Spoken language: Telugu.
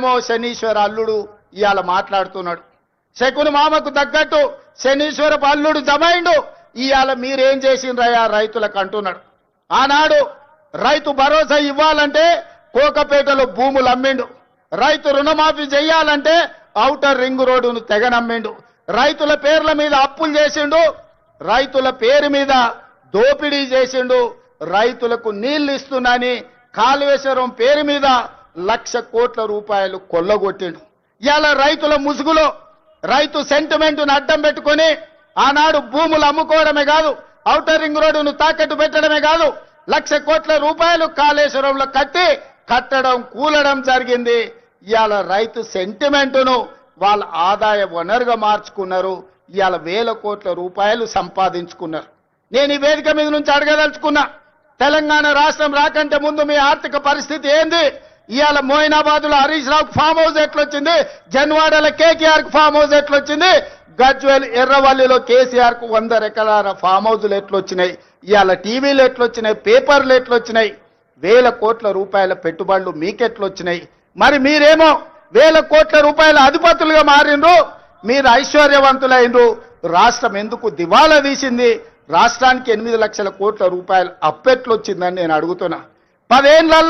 ఏమో శనీశ్వర అల్లుడు ఇవాళ మాట్లాడుతున్నాడు. శకుని మామకు తగ్గట్టు శనీశ్వరపు అల్లుడు జమైండు. ఇవాళ మీరేం చేసిండ్రయ్యా? రైతులకు అంటున్నాడు. ఆనాడు రైతు భరోసా ఇవ్వాలంటే కోకపేటలో భూములు అమ్మిండు. రైతు రుణమాఫీ చెయ్యాలంటే ఔటర్ రింగ్ రోడ్డును తెగనమ్మిండు. రైతుల పేర్ల మీద అప్పులు చేసిండు. రైతుల పేరు మీద దోపిడీ చేసిండు. రైతులకు నీళ్ళు ఇస్తున్నాని కాళేశ్వరం పేరు మీద లక్ష కోట్ల రూపాయలు కొల్లగొట్టిండు. ఇలా రైతుల ముసుగులో రైతు సెంటిమెంట్ను అడ్డం పెట్టుకొని ఆనాడు భూములు అమ్ముకోవడమే కాదు ఔటర్ రింగ్ రోడ్డును తాకట్టు పెట్టడమే కాదు లక్ష కోట్ల రూపాయలు కాళేశ్వరంలో కట్టి కట్టడం కూలడం జరిగింది. ఇవాళ రైతు సెంటిమెంటును వాళ్ళ ఆదాయ వనరుగా మార్చుకున్నారు. ఇవాళ వేల కోట్ల రూపాయలు సంపాదించుకున్నారు. నేను ఈ వేదిక మీద నుంచి అడగదలుచుకున్నా తెలంగాణ రాష్ట్రం రాకంటే ముందు మీ ఆర్థిక పరిస్థితి ఏంది? ఇవాళ మోయినాబాద్లో హరీష్ రావు ఫామ్ హౌస్ ఎట్లొచ్చింది? జన్వాడల కేకేఆర్కు ఫామ్ హౌస్ ఎట్లొచ్చింది? గజ్వేల్ ఎర్రవల్లిలో కేసీఆర్కు వంద ఎకరాల ఫామ్ హౌజులు ఎట్లొచ్చినాయి? ఇవాళ టీవీలు ఎట్లొచ్చినాయి? పేపర్లు ఎట్లొచ్చినాయి? వేల కోట్ల రూపాయల పెట్టుబడులు మీకెట్లొచ్చినాయి? మరి మీరేమో వేల కోట్ల రూపాయల అధిపతులుగా మారిండ్రు. మీరు ఐశ్వర్యవంతులైనరు రాష్ట్రం ఎందుకు దివాలా తీసింది రాష్ట్రానికి ఎనిమిది లక్షల కోట్ల రూపాయలు అప్పెట్లొచ్చిందని నేను అడుగుతున్నా. పదేళ్ళ